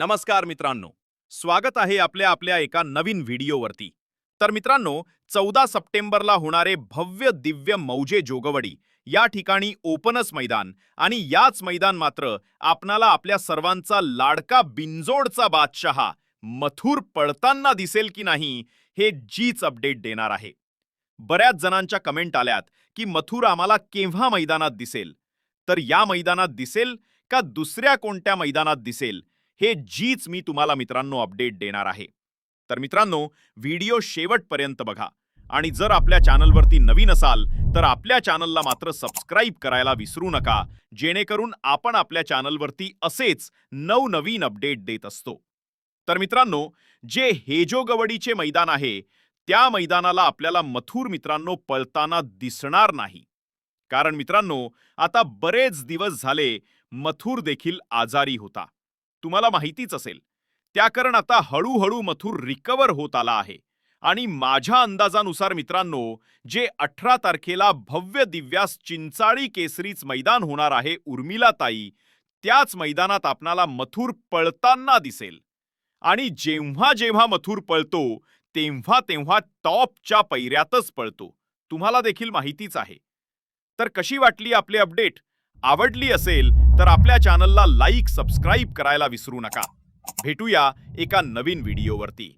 नमस्कार मित्रांनो. स्वागत आहे आपल्या आपल्या एका नवीन व्हिडिओवरती. तर मित्रांनो चौदा सप्टेंबरला होणारे भव्य दिव्य मौजे जोगवडी या ठिकाणी ओपनच मैदान आणि याच मैदान मात्र आपणाला आपल्या सर्वांचा लाडका बिंजोडचा बादशहा मथुर पळताना दिसेल की नाही हे जीच अपडेट देणार आहे. बऱ्याच जणांच्या कमेंट आल्यात की मथुर आम्हाला केव्हा मैदानात दिसेल? तर या मैदानात दिसेल का दुसऱ्या कोणत्या मैदानात दिसेल? हे जीच मी तुम्हाला मित्रांनो अपडेट देणार आहे. तर मित्रांनो व्हिडिओ शेवटपर्यंत बघा. आणि जर आपल्या चॅनलवरती नवीन असाल तर आपल्या चॅनलला मात्र सबस्क्राईब करायला विसरू नका जेणेकरून आपण आपल्या चॅनलवरती असेच नवनवीन अपडेट देत असतो. तर मित्रांनो जे हेजोगवडीचे मैदान आहे त्या मैदानाला आपल्याला मथुर मित्रांनो पळताना दिसणार नाही. कारण मित्रांनो आता बरेच दिवस झाले मथुर देखील आजारी होता. तुम्हाला माहितीच असेल. त्याकरण आता हळूहळू मथुर रिकवर होत आला आहे. आणि माझ्या अंदाजानुसार मित्रांनो जे अठरा तारखेला भव्य दिव्यास चिंचाळी केसरीच मैदान होणार आहे उर्मिलाताई त्याच मैदानात आपणाला मथुर पळताना दिसेल. आणि जेव्हा जेव्हा मथुर पळतो तेव्हा तेव्हा टॉपच्या पैऱ्यातच पळतो. तुम्हाला देखील माहितीच आहे. तर कशी वाटली आपली अपडेट? आवडली असेल तर आपल्या चॅनलला लाईक सबस्क्राईब करायला विसरू नका. भेटूया एका नवीन व्हिडिओवरती